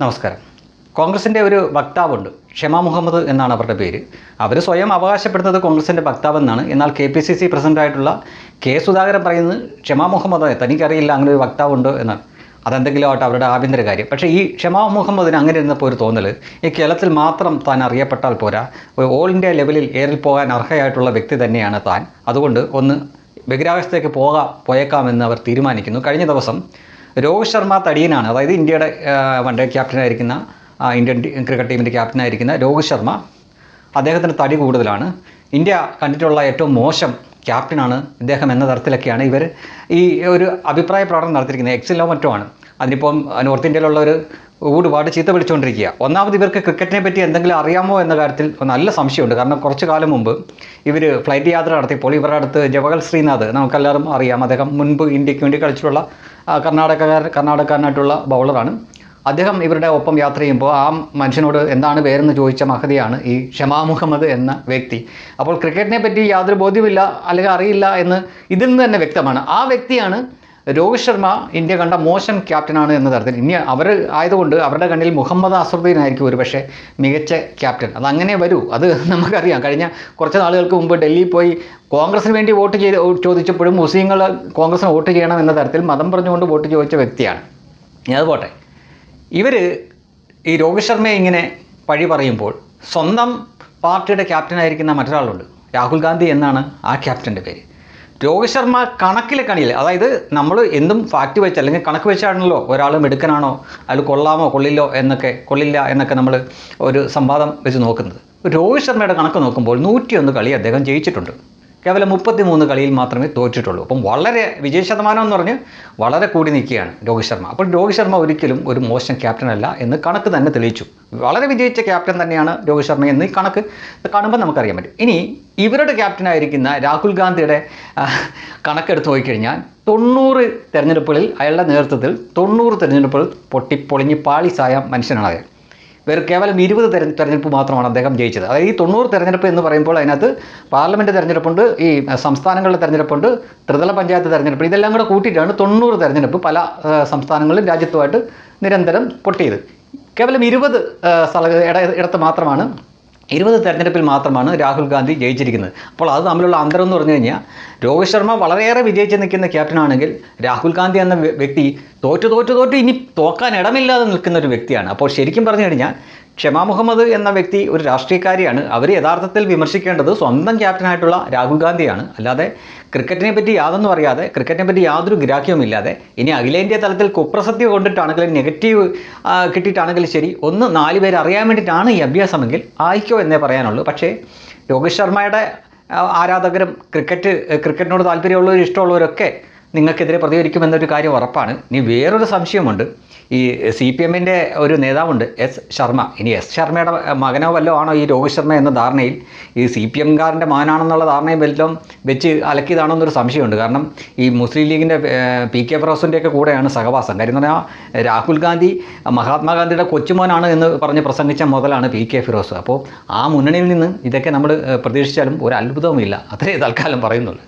നമസ്കാരം. കോൺഗ്രസിന്റെ ഒരു വക്താവുണ്ട്. ഷെമ മുഹമ്മദ് എന്നാണ് അവരുടെ പേര്. അവർ സ്വയം അവകാശപ്പെടുന്നത് കോൺഗ്രസിന്റെ വക്താവെന്നാണ്. എന്നാൽ കെ പി സി സി പ്രസിഡന്റായിട്ടുള്ള കെ സുധാകരൻ പറയുന്നത് ഷെമ മുഹമ്മദ് തനിക്കറിയില്ല അങ്ങനെ ഒരു വക്താവുണ്ടോ എന്നാണ് അതെന്തെങ്കിലും ആവട്ടെ അവരുടെ ആഭ്യന്തര കാര്യം. പക്ഷേ ഈ ക്ഷമ മുഹമ്മദിന് അങ്ങനെ ഇരുന്നപ്പോൾ ഒരു തോന്നൽ ഈ കേരളത്തിൽ മാത്രം താൻ അറിയപ്പെട്ടാൽ പോരാ. ഓൾ ഇന്ത്യ ലെവലിൽ ഏറിൽ പോകാൻ അർഹയായിട്ടുള്ള വ്യക്തി തന്നെയാണ് താൻ. അതുകൊണ്ട് ഒന്ന് ബഹിരാകാശത്തേക്ക് പോകാം പോയേക്കാമെന്ന് അവർ തീരുമാനിക്കുന്നു. കഴിഞ്ഞ ദിവസം രോഹിത് ശർമ്മ തടിയനാണ്. അതായത് ഇന്ത്യയുടെ വൺ ഡേ ക്യാപ്റ്റനായിരിക്കുന്ന ഇന്ത്യൻ ക്രിക്കറ്റ് ടീമിന്റെ ക്യാപ്റ്റനായിരിക്കുന്ന രോഹിത് ശർമ്മ അദ്ദേഹത്തിന് തടി കൂടുതലാണ്. ഇന്ത്യ കണ്ടിട്ടുള്ള ഏറ്റവും മോശം ക്യാപ്റ്റനാണ് ഇദ്ദേഹം എന്ന തരത്തിലൊക്കെയാണ് ഇവർ ഈ ഒരു അഭിപ്രായ പ്രകടനം നടത്തിയിരിക്കുന്നത്. എക്സിലോ മറ്റോ ആണ്. അതിനിപ്പം നോർത്ത് ഇന്ത്യയിലുള്ള ഇന്ത്യയിലുള്ളവർ ഒരുപാട് ചീത്ത പിടിച്ചുകൊണ്ടിരിക്കുക ഒന്നാമത് ഇവർക്ക് ക്രിക്കറ്റിനെ പറ്റി എന്തെങ്കിലും അറിയാമോ എന്ന കാര്യത്തിൽ നല്ല സംശയമുണ്ട്. കാരണം കുറച്ച് കാലം മുമ്പ് ഇവർ ഫ്ലൈറ്റ് യാത്ര നടത്തിയപ്പോൾ ഇവരുടെ അടുത്ത് ജവഹർ ശ്രീനാഥ് നമുക്കെല്ലാവരും അറിയാം. അദ്ദേഹം മുൻപ് ഇന്ത്യയ്ക്ക് വേണ്ടി കളിച്ചിട്ടുള്ള കർണാടകക്കാരൻ കർണാടകക്കാരനായിട്ടുള്ള ബൗളറാണ്. അദ്ദേഹം ഇവരുടെ ഒപ്പം യാത്ര ചെയ്യുമ്പോൾ ആ മനുഷ്യനോട് എന്താണ് പേരെന്ന് ചോദിച്ച മഹതിയാണ് ഈ ഷമാ മുഹമ്മദ് എന്ന വ്യക്തി. അപ്പോൾ ക്രിക്കറ്റിനെ പറ്റി യാതൊരു ബോധ്യമില്ല അല്ലെങ്കിൽ അറിയില്ല എന്ന് ഇതിൽ നിന്ന് തന്നെ വ്യക്തമാണ്. ആ വ്യക്തിയാണ് രോഹിത് ശർമ്മ ഇന്ത്യ കണ്ട മോശം ക്യാപ്റ്റനാണ് എന്ന തരത്തിൽ. ഇനി അവർ ആയതുകൊണ്ട് അവരുടെ കണ്ണിൽ മുഹമ്മദ് അസറുദ്ദീനായിരിക്കും ഒരു പക്ഷേ മികച്ച ക്യാപ്റ്റൻ അത് അങ്ങനെ വരൂ. അത് നമുക്കറിയാം. കഴിഞ്ഞ കുറച്ച് നാളുകൾക്ക് മുമ്പ് ഡൽഹിയിൽ പോയി കോൺഗ്രസിന് വേണ്ടി വോട്ട് ചെയ്ത് ചോദിച്ചപ്പോഴും മുസ്ലിങ്ങൾ കോൺഗ്രസിന് വോട്ട് ചെയ്യണം എന്ന തരത്തിൽ മതം പറഞ്ഞുകൊണ്ട് വോട്ട് ചോദിച്ച വ്യക്തിയാണ്. ഇനി അത് പോട്ടെ. ഇവർ ഈ രോഹിത് ശർമ്മയെ ഇങ്ങനെ പഴി പറയുമ്പോൾ സ്വന്തം പാർട്ടിയുടെ ക്യാപ്റ്റനായിരിക്കുന്ന മറ്റൊരാളുണ്ട്. രാഹുൽ ഗാന്ധി എന്നാണ് ആ ക്യാപ്റ്റന്റെ പേര്. രോഹിത് ശർമ്മ കണക്കിലെ കണിയിൽ അതായത് നമ്മൾ എന്തും ഫാക്റ്റ് വെച്ച് അല്ലെങ്കിൽ കണക്ക് വെച്ചാണല്ലോ ഒരാൾ മിടുക്കനാണോ അയാൾ കൊള്ളാമോ കൊള്ളില്ലോ എന്നൊക്കെ കൊള്ളില്ല എന്നൊക്കെ നമ്മൾ ഒരു സംവാദം വെച്ച് നോക്കുന്നത്. രോഹിത് ശർമ്മയുടെ കണക്ക് നോക്കുമ്പോൾ നൂറ്റിയൊന്ന് കളി അദ്ദേഹം ജയിച്ചിട്ടുണ്ട്. കേവലം മുപ്പത്തി മൂന്ന് കളിയിൽ മാത്രമേ തോറ്റിട്ടുള്ളൂ. അപ്പം വളരെ വിജയ ശതമാനം എന്ന് പറഞ്ഞ് വളരെ കൂടി നിൽക്കുകയാണ് രോഹിത് ശർമ്മ. അപ്പോൾ രോഹിത് ശർമ്മ ഒരിക്കലും ഒരു മോശം ക്യാപ്റ്റൻ അല്ല എന്ന് കണക്ക് തന്നെ തെളിയിച്ചു. വളരെ വിജയിച്ച ക്യാപ്റ്റൻ തന്നെയാണ് രോഹിത് ശർമ്മ എന്ന് കണക്ക് കാണുമ്പോൾ നമുക്കറിയാൻ പറ്റും. ഇനി ഇവരുടെ ക്യാപ്റ്റനായിരിക്കുന്ന രാഹുൽ ഗാന്ധിയുടെ കണക്കെടുത്ത് നോക്കിക്കഴിഞ്ഞാൽ തൊണ്ണൂറ് തെരഞ്ഞെടുപ്പുകളിൽ അയാളുടെ നേതൃത്വത്തിൽ തൊണ്ണൂറ് തെരഞ്ഞെടുപ്പുകൾ പൊട്ടിപ്പൊളിഞ്ഞ് പാളിസായ മനുഷ്യനാണ് അയാൾ. വേറെ കേവലം ഇരുപത് തെര തെരഞ്ഞെടുപ്പ് മാത്രമാണ് അദ്ദേഹം ജയിച്ചത്. അതായത് ഈ തൊണ്ണൂറ് തെരഞ്ഞെടുപ്പ് എന്ന് പറയുമ്പോൾ അതിനകത്ത് പാർലമെന്റ് തെരഞ്ഞെടുപ്പുണ്ട് ഈ സംസ്ഥാനങ്ങളുടെ തെരഞ്ഞെടുപ്പുണ്ട് ത്രിതല പഞ്ചായത്ത് തെരഞ്ഞെടുപ്പ് ഇതെല്ലാം കൂടെ കൂട്ടിയിട്ടാണ് തൊണ്ണൂറ് തെരഞ്ഞെടുപ്പ് പല സംസ്ഥാനങ്ങളിലും രാജ്യത്തുമായിട്ട് നിരന്തരം പൊട്ടിയത്. കേവലം ഇരുപത് സ്ഥല ഇട ഇടത്ത് മാത്രമാണ് ഇരുപത് തെരഞ്ഞെടുപ്പിൽ മാത്രമാണ് രാഹുൽ ഗാന്ധി ജയിച്ചിരിക്കുന്നത്. അപ്പോൾ അത് തമ്മിലുള്ള അന്തരം എന്ന് പറഞ്ഞു കഴിഞ്ഞാൽ രോഹിത് ശർമ്മ വളരെയേറെ വിജയിച്ച് നിൽക്കുന്ന ക്യാപ്റ്റനാണെങ്കിൽ രാഹുൽ ഗാന്ധി എന്ന വ്യക്തി തോറ്റു തോറ്റു തോറ്റു ഇനി തോക്കാൻ ഇടമില്ലാതെ നിൽക്കുന്ന ഒരു വ്യക്തിയാണ്. അപ്പോൾ ശരിക്കും പറഞ്ഞു കഴിഞ്ഞാൽ ഷെമാ മുഹമ്മദ് എന്ന വ്യക്തി ഒരു രാഷ്ട്രീയക്കാരിയാണ്. അവർ യഥാർത്ഥത്തിൽ വിമർശിക്കേണ്ടത് സ്വന്തം ക്യാപ്റ്റനായിട്ടുള്ള രാഹുൽ ഗാന്ധിയാണ്. അല്ലാതെ ക്രിക്കറ്റിനെ പറ്റി യാതൊന്നും അറിയാതെ ക്രിക്കറ്റിനെ പറ്റി യാതൊരു ഗ്രാഹ്യവുമില്ലാതെ ഇനി അഖിലേന്ത്യാ തലത്തിൽ കുപ്രസക്തി കൊണ്ടിട്ടാണെങ്കിലും നെഗറ്റീവ് കിട്ടിയിട്ടാണെങ്കിലും ശരി ഒന്ന് നാല് പേര് അറിയാൻ വേണ്ടിയിട്ടാണ് ഈ അഭ്യാസമെങ്കിൽ ആയിക്കോ എന്നേ പറയാനുള്ളൂ. പക്ഷേ രോഹിത് ശർമ്മയുടെ ആരാധകരും ക്രിക്കറ്റ് ക്രിക്കറ്റിനോട് താല്പര്യമുള്ളവരും ഇഷ്ടമുള്ളവരൊക്കെ നിങ്ങൾക്കെതിരെ പ്രതികരിക്കുമെന്നൊരു കാര്യം ഉറപ്പാണ്. ഇനി വേറൊരു സംശയമുണ്ട്. ഈ സി പി എമ്മിന്റെ ഒരു നേതാവുണ്ട് എസ് ശർമ്മ. ഇനി എസ് ശർമ്മയുടെ മകനോ വല്ലോ ആണോ ഈ രോഹിത് ശർമ്മ എന്ന ധാരണയിൽ ഈ സി പി എംകാരന്റെ മകനാണെന്നുള്ള ധാരണയും വല്ലതും വെച്ച് അലക്കിയതാണോ എന്നൊരു സംശയമുണ്ട്. കാരണം ഈ മുസ്ലിം ലീഗിന്റെ പി കെ ഫിറോസിന്റെയൊക്കെ കൂടെയാണ് സഹവാസം. കാര്യം എന്ന് പറഞ്ഞാൽ രാഹുൽ ഗാന്ധി മഹാത്മാഗാന്ധിയുടെ കൊച്ചുമോനാണ് എന്ന് പറഞ്ഞ് പ്രസംഗിച്ച മുതലാണ് പി കെ ഫിറോസ്. അപ്പോൾ ആ മുന്നണിയിൽ നിന്ന് ഇതൊക്കെ നമ്മൾ പ്രതീക്ഷിച്ചാലും ഒരു അത്ഭുതവുമില്ല. അത്രേ തൽക്കാലം പറയുന്നുള്ളൂ.